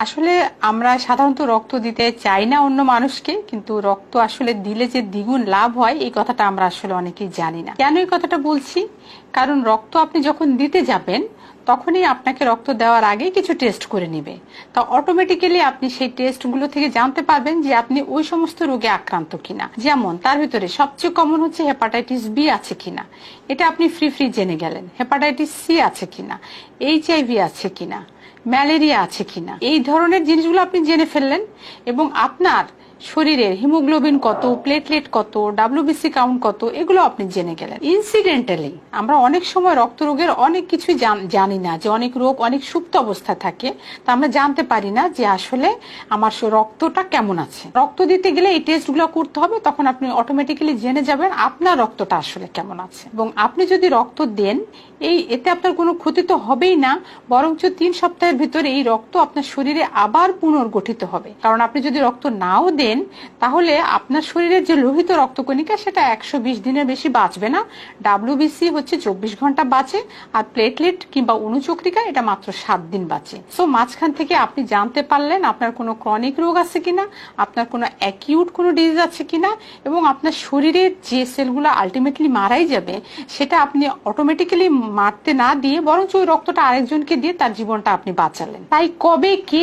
আসলে আমরা সাধারণত রক্ত দিতে চাই না অন্য মানুষকে, কিন্তু রক্ত আসলে দিলে যে দ্বিগুণ লাভ হয়, এই কথাটা আমরা আসলে অনেকেই জানি না। কেন এই কথাটা বলছি? কারণ রক্ত আপনি যখন দিতে যাবেন তখনই আপনাকে রক্ত দেওয়ার আগে কিছু টেস্ট করে নেবে। তা অটোমেটিক্যালি আপনি সেই টেস্টগুলো থেকে জানতে পারবেন যে আপনি ওই সমস্ত রোগে আক্রান্ত কিনা। যেমন, তার ভিতরে সবচেয়ে কমন হচ্ছে হেপাটাইটিস বি আছে কিনা। এটা আপনি ফ্রি ফ্রি জেনে গেলেন। হেপাটাইটিস সি আছে কিনা। এইচআইভি আছে কিনা। ম্যালেরিয়া আছে কিনা। এই ধরনের জিনিসগুলো আপনি জেনে ফেললেন এবং আপনার শরীরের হিমোগ্লোবিন কত প্লেটলেট কত ডাব্লিউবিসি কাউন্ট কত, এগুলো আপনি জেনে গেলেন। ইনসিডেন্টালি আমরা অনেক সময় রক্ত রোগের অনেক কিছুই জান- না, যে অনেক রোগ অনেক সুপ্ত অবস্থা থাকে, তা আমরা জানতে পারি না যে আসলে আমার রক্তটা কেমন আছে। রক্ত দিতে গেলে এই টেস্টগুলো করতে হবে, তখন আপনি অটোমেটিক্যালি জেনে যাবেন আপনার রক্তটা আসলে কেমন আছে। এবং আপনি যদি রক্ত দেন এই এতে আপনার কোনো ক্ষতি তো হবেই না, বরঞ্চ তিন সপ্তাহের ভিতরে এই রক্ত আপনার শরীরে আবার পুনর্গঠিত হবে। কারণ আপনি যদি রক্ত নাও দেন, তাহলে আপনার শরীরের যে লোহিত রক্তকণিকা, সেটা একশো বিশ দিনের বেশি বাঁচবে না। ডাব্লিউবিসি হচ্ছে চব্বিশ ঘণ্টা বাঁচে, আর প্লেটলেট কিংবা অনুচক্রিকা, এটা মাত্র সাত দিন বাঁচে। সো মাঝখান থেকে আপনি জানতে পারলেন আপনার কোনো ক্রনিক রোগ আছে কিনা, আপনার কোনো অ্যাকিউট কোনো ডিজিজ আছে কিনা, এবং আপনার শরীরের যে সেলগুলো আলটিমেটলি মারাই যাবে, সেটা আপনি অটোমেটিক্যালি মারতে না দিয়ে বরঞ্চ ওই রক্তটা আরেকজনকে দিয়ে তার জীবনটা আপনি বাঁচালেন। তাই কবে কে